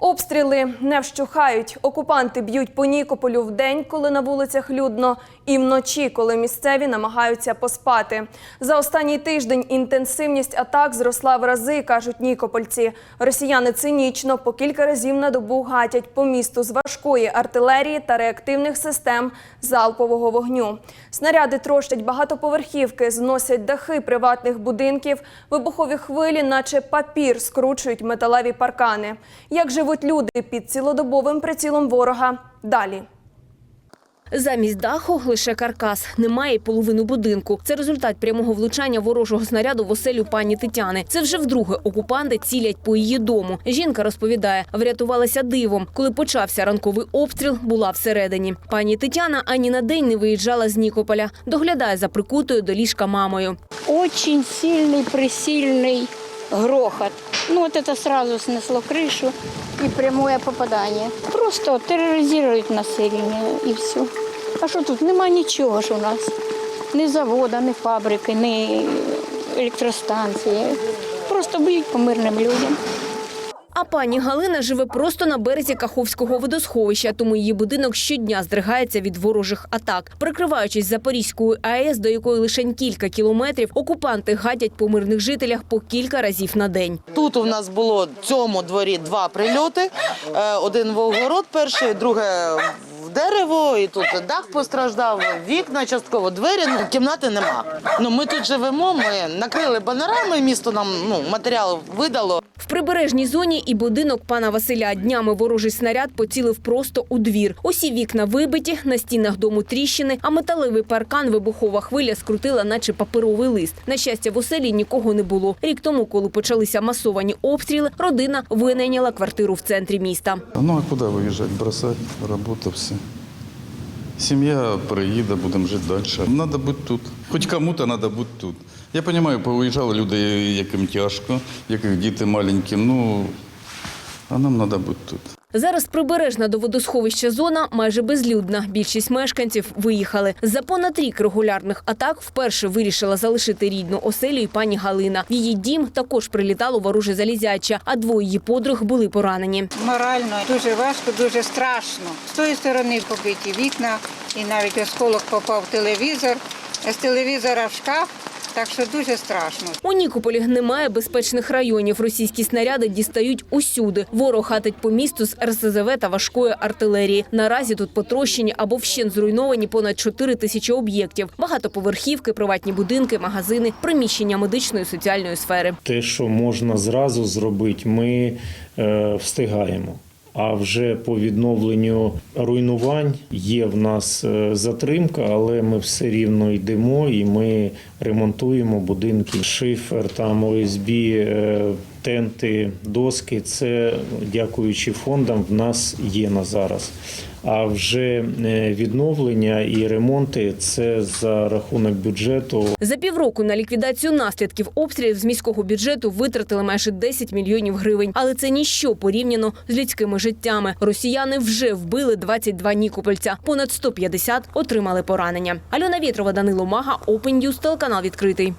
Обстріли не вщухають. Окупанти б'ють по Нікополю вдень, коли на вулицях людно, і вночі, коли місцеві намагаються поспати. За останній тиждень інтенсивність атак зросла в рази, кажуть нікопольці. Росіяни цинічно по кілька разів на добу гатять по місту з важкої артилерії та реактивних систем залпового вогню. Снаряди трощать багатоповерхівки, зносять дахи приватних будинків, вибухові хвилі, наче папір, скручують металеві паркани. Як живуть люди під цілодобовим прицілом ворога? Далі. Замість даху лише каркас. Немає й половину будинку. Це результат прямого влучання ворожого снаряду в оселю пані Тетяни. Це вже вдруге окупанти цілять по її дому. Жінка розповідає, врятувалася дивом. Коли почався ранковий обстріл, була всередині. Пані Тетяна ані на день не виїжджала з Нікополя. Доглядає за прикутою до ліжка мамою. Очень сильный, пресильный грохот. Ну вот это сразу снесло крышу и прямое попадание. Просто терроризируют население и все. А що тут? Нема нічого ж у нас. Ні завода, ні фабрики, ні електростанції. Просто б'ють по мирним людям. А пані Галина живе просто на березі Каховського водосховища, тому її будинок щодня здригається від ворожих атак. Прикриваючись Запорізькою АЕС, до якої лише кілька кілометрів, окупанти гадять по мирних жителях по кілька разів на день. Тут у нас було в цьому дворі два прильоти. Е, Один в огород перший, друге дерево, і тут дах постраждав, вікна частково, двері, ну, кімнати нема. Ну, ми тут живемо, ми накрили банерами, місто нам ну, матеріал видало. В прибережній зоні і будинок пана Василя днями ворожий снаряд поцілив просто у двір. Усі вікна вибиті, на стінах дому тріщини, а металевий паркан вибухова хвиля скрутила, наче паперовий лист. На щастя, в оселі нікого не було. Рік тому, коли почалися масовані обстріли, родина винайняла квартиру в центрі міста. Ну а куди виїжджати? Бросати, робота, все. Сім'я приїде, будемо жити далі. Треба бути тут. Хоч кому-то треба бути тут. Я розумію, поїжджали люди, яким тяжко, яких діти маленькі. Ну, а нам треба бути тут. Зараз прибережна до водосховища зона майже безлюдна. Більшість мешканців виїхали. За понад рік регулярних атак вперше вирішила залишити рідну оселю і пані Галина. В її дім також прилітало вороже залізяча, а двоє її подруг були поранені. Морально дуже важко, дуже страшно. З тої сторони побиті вікна, і навіть осколок попав в телевізор, з телевізора в шкаф, так що дуже страшно. У Нікополі немає безпечних районів. Російські снаряди дістають усюди. Ворог хатить по місту з РСЗВ та важкої артилерії. Наразі тут потрощені або вщент зруйновані понад 4 тисячі об'єктів. Багатоповерхівки, приватні будинки, магазини, приміщення медичної і соціальної сфери. те, що можна зразу зробити, ми е, встигаємо. А вже по відновленню руйнувань є в нас е, затримка, але ми все рівно йдемо і ми ремонтуємо будинки. Шифер, там ОСБ, тенти, доски. Це дякуючи фондам в нас є на зараз. А вже е, відновлення і ремонти це за рахунок бюджету. За півроку на ліквідацію наслідків обстрілів з міського бюджету витратили майже 10 мільйонів гривень. Але це ніщо порівняно з людськими життями. Росіяни вже вбили 22 нікопольця. Понад 150 отримали поранення. Альона Вєтрова, Данило Мага, Open телеканал відкритий.